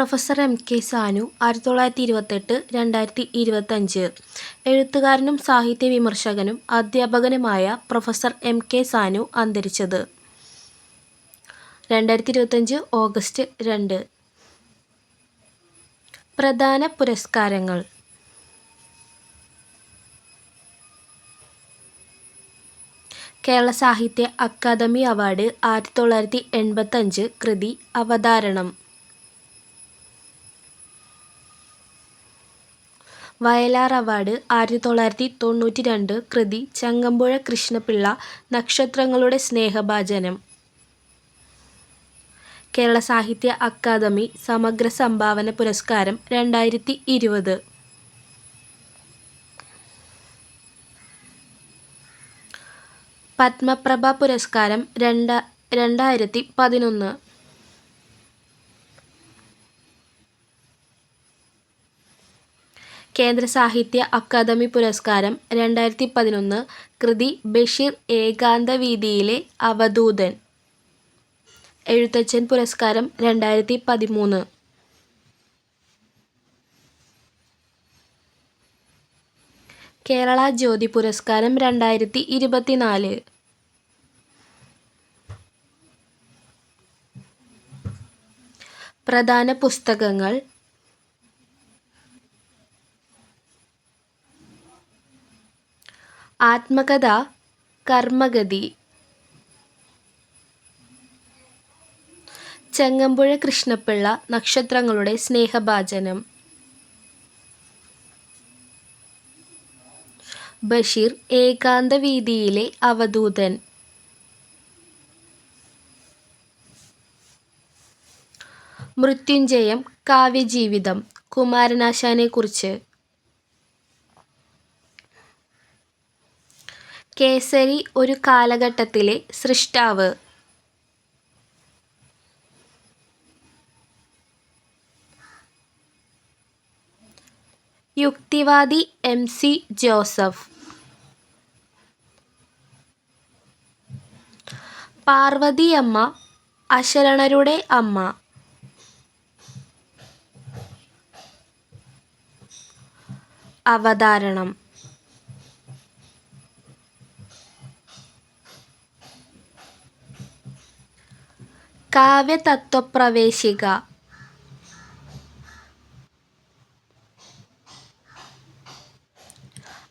Professor M K Sanu ആയിരത്തി തൊള്ളായിരത്തി ഇരുപത്തെട്ട് രണ്ടായിരത്തി ഇരുപത്തഞ്ച് എഴുത്തുകാരനും സാഹിത്യ വിമർശകനും അധ്യാപകനുമായ പ്രൊഫസർ എം കെ സാനു അന്തരിച്ചത്. രണ്ടായിരത്തി ഇരുപത്തഞ്ച് ഓഗസ്റ്റ് രണ്ട്. പ്രധാന പുരസ്കാരങ്ങൾ. കേരള സാഹിത്യ അക്കാദമി അവാർഡ് ആയിരത്തി തൊള്ളായിരത്തി എൺപത്തഞ്ച് കൃതി അവതാരണം. വയലാർ അവാർഡ് ആയിരത്തി തൊള്ളായിരത്തി തൊണ്ണൂറ്റി രണ്ട് കൃതി ചങ്ങമ്പുഴ കൃഷ്ണപിള്ള നക്ഷത്രങ്ങളുടെ സ്നേഹഭാജനം. കേരള സാഹിത്യ അക്കാദമി സമഗ്ര സംഭാവന പുരസ്കാരം രണ്ടായിരത്തി ഇരുപത് പത്മപ്രഭ പുരസ്കാരം രണ്ട രണ്ടായിരത്തി പതിനൊന്ന് കേന്ദ്ര സാഹിത്യ അക്കാദമി പുരസ്കാരം രണ്ടായിരത്തി പതിനൊന്ന് കൃതി ബഷീർ ഏകാന്ത വീതിയിലെ അവധൂതൻ. എഴുത്തച്ഛൻ പുരസ്കാരം രണ്ടായിരത്തി പതിമൂന്ന് കേരള ജ്യോതി പുരസ്കാരം രണ്ടായിരത്തി ഇരുപത്തിനാല് പ്രധാന പുസ്തകങ്ങൾ ആത്മകഥ കർമ്മഗതി. ചെങ്ങമ്പുഴ കൃഷ്ണപിള്ള നക്ഷത്രങ്ങളുടെ സ്നേഹഭാചനം ബഷീർ ഏകാന്ത വീതിയിലെ അവധൂതൻ. മൃത്യുഞ്ജയം കാവ്യജീവിതം കുമാരനാശാനെക്കുറിച്ച്. കേസരി ഒരു കാലഘട്ടത്തിലെ സൃഷ്ടാവ്. യുക്തിവാദി എം സി ജോസഫ്. പാർവതിയമ്മ അശരണരുടെ അമ്മ. അവതാരണം. കാവ്യതത്വപ്രവേശിക.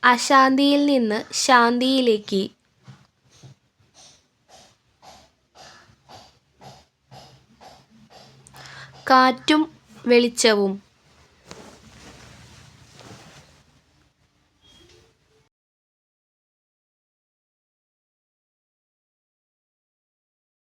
അശാന്തിയിൽ നിന്ന് ശാന്തിയിലേക്ക്. കാറ്റും വെളിച്ചവും.